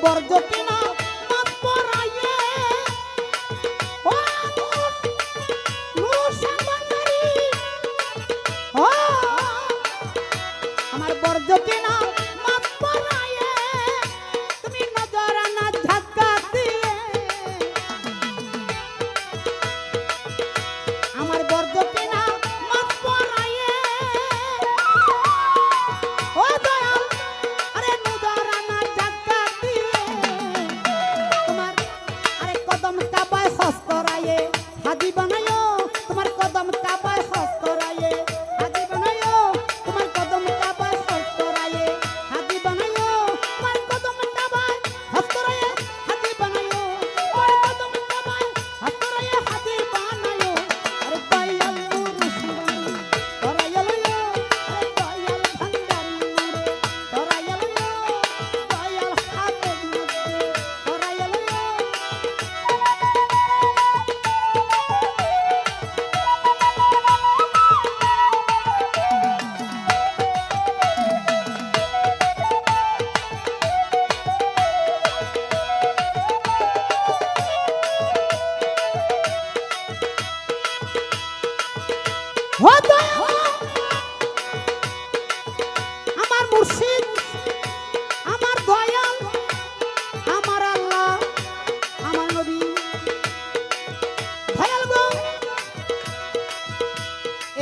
por yo que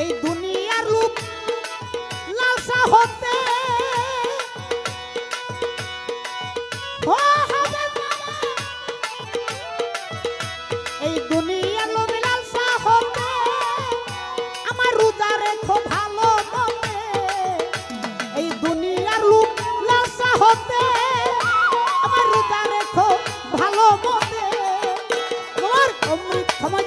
এই দুনিয়ার রূপ লালসা হতে। এই দুনিয়ার লোভ লালসা হতে। আমার রোজা রেখো ভালো মতে এই দুনিয়ার লোভ লালসা হতে। আমার রোজা রেখো ভালো মতে তোমার সময়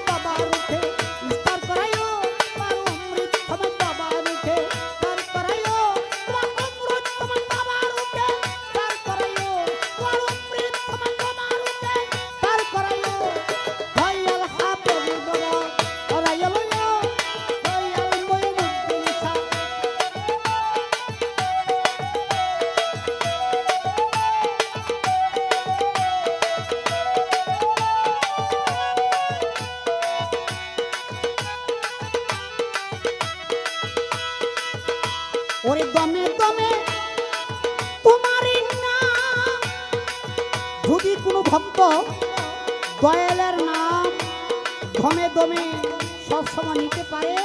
দয়ালের নাম ধমে দমে সবসময় নিতে পারে।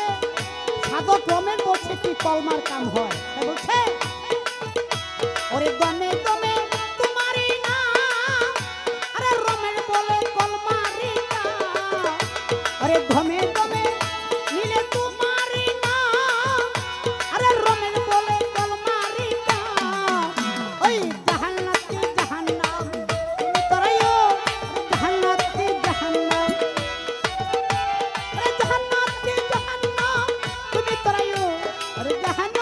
সাধক রমেন বলছে কি কলমার কাম হয়। বলছে, ওরে দমে দমে আমার